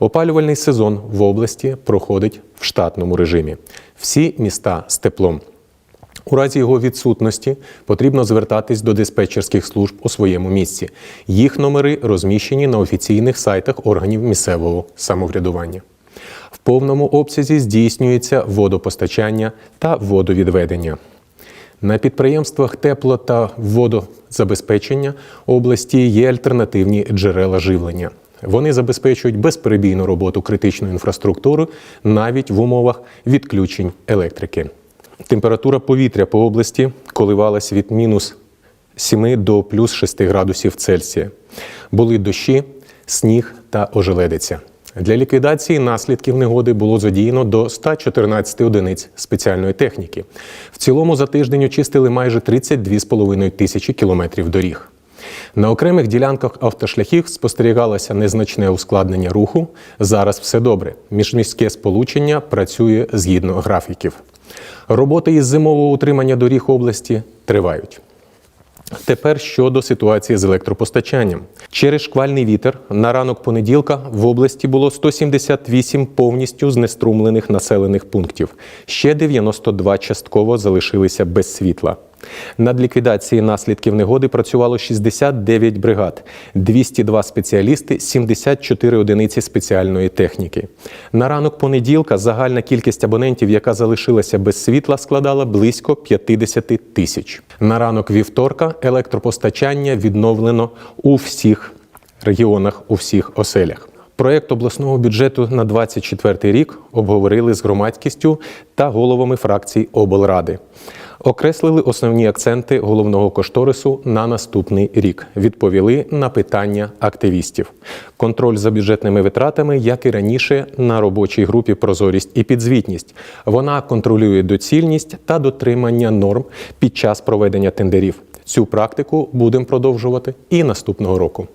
Опалювальний сезон в області проходить в штатному режимі. Всі міста з теплом. У разі його відсутності потрібно звертатись до диспетчерських служб у своєму місці. Їх номери розміщені на офіційних сайтах органів місцевого самоврядування. В повному обсязі здійснюється водопостачання та водовідведення. На підприємствах тепло та водозабезпечення області є альтернативні джерела живлення. Вони забезпечують безперебійну роботу критичної інфраструктури навіть в умовах відключень електрики. Температура повітря по області коливалась від мінус 7 до плюс 6 градусів Цельсія. Були дощі, сніг та ожеледиця. Для ліквідації наслідків негоди було задіяно до 114 одиниць спеціальної техніки. В цілому за тиждень очистили майже 32,5 тисячі кілометрів доріг. На окремих ділянках автошляхів спостерігалося незначне ускладнення руху. Зараз все добре. Міжміське сполучення працює згідно графіків. Роботи із зимового утримання доріг області тривають. Тепер щодо ситуації з електропостачанням. Через шквальний вітер на ранок понеділка в області було 178 повністю знеструмлених населених пунктів. Ще 92 частково залишилися без світла. Над ліквідацією наслідків негоди працювало 69 бригад, 202 спеціалісти, 74 одиниці спеціальної техніки. На ранок понеділка загальна кількість абонентів, яка залишилася без світла, складала близько 50 тисяч. На ранок вівторка електропостачання відновлено у всіх регіонах, у всіх оселях. Проєкт обласного бюджету на 2024 рік обговорили з громадськістю та головами фракцій облради. Окреслили основні акценти головного кошторису на наступний рік. Відповіли на питання активістів. Контроль за бюджетними витратами, як і раніше, на робочій групі прозорість і підзвітність. Вона контролює доцільність та дотримання норм під час проведення тендерів. Цю практику будемо продовжувати і наступного року.